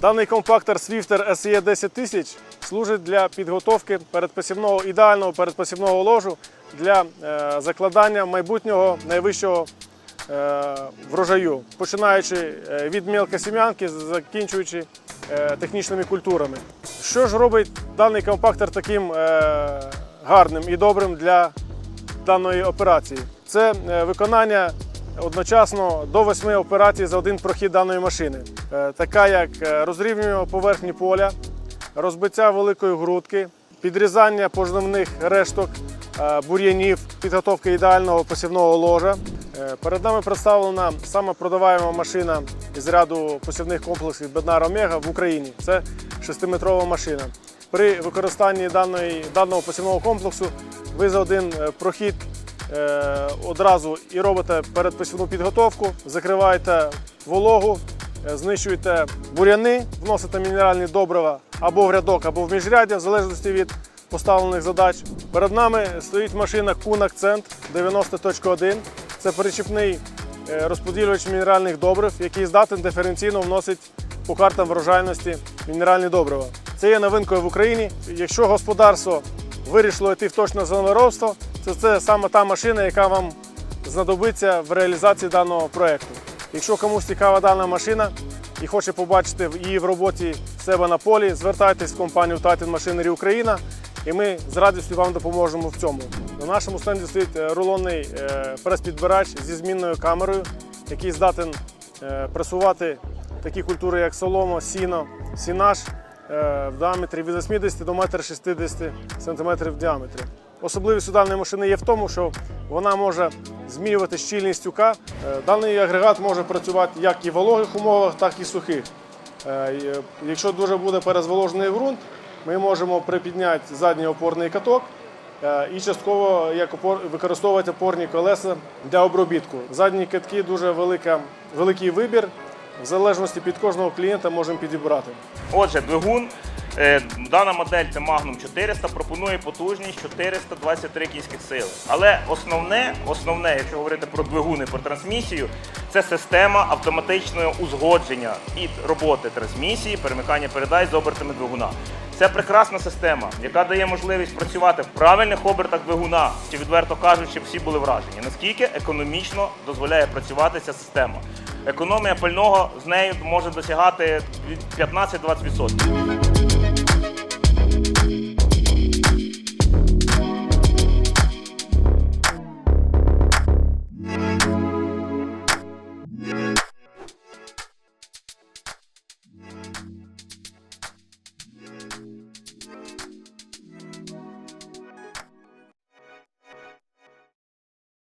Даний компактор Swifter SE 10000 служить для підготовки передпосівного ідеального передпосівного ложу для е, закладання майбутнього найвищого е, врожаю, починаючи е, від мілкосім'янки, закінчуючи технічними культурами. Що ж робить даний компактор таким гарним і добрим для даної операції? Це виконання одночасно до восьми операцій за один прохід даної машини, Е, така як е, розрівнювання поверхні поля, розбиття великої грудки, підрізання пожнивних решток, е, бур'янів, підготовка ідеального посівного ложа. Перед нами представлена сама продаваєма машина із ряду посівних комплексів Беднар Омега в Україні. Це 6-метрова машина. При використанні даної, даного посівного комплексу ви за один прохід одразу і робите передпосівну підготовку, закриваєте вологу, е, знищуєте буряни, вносите мінеральні добрива або в рядок, або в міжряддя, в залежності від поставлених задач. Перед нами стоїть машина Kun Accent 90.1. Це перечіпний е, розподілювач мінеральних добрив, який здатен диференційно вносить по картам врожайності мінеральні добрива. Це є новинкою в Україні. Якщо господарство вирішило йти в точне землеробство, то це саме та машина, яка вам знадобиться в реалізації даного проєкту. Якщо комусь цікава дана машина і хоче побачити її в роботі себе на полі, звертайтесь в компанію Titan Machinery Україна, і ми з радістю вам допоможемо в цьому. На нашому стенді стоїть е, рулонний е, прес-підбирач зі змінною камерою, який здатен е, пресувати такі культури, як соломо, сіно, сінаш в діаметрі від 80 до 1,60 см в діаметрі. Особливість даної машини є в тому, що вона може змінювати щільність тюка. Е, Даний агрегат може працювати як і в вологих умовах, так і сухих. Е, е, Якщо дуже буде перезволожений ґрунт, ми можемо припідняти задній опорний каток і частково як опор, використовувати опорні колеса для обробітку. Задні катки дуже велика, великий вибір. В залежності від кожного клієнта можемо підібрати. Отже, двигун. Е, Дана модель це Magnum 400, пропонує потужність 423 кінських сили. Але основне, основне, якщо говорити про двигуни, про трансмісію, це система автоматичного узгодження і роботи трансмісії, перемикання передач з обертами двигуна. Це прекрасна система, яка дає можливість працювати в правильних обертах двигуна, чи відверто кажучи, всі були вражені. Наскільки економічно дозволяє працювати ця система? Економія пального з нею може досягати 15-20%.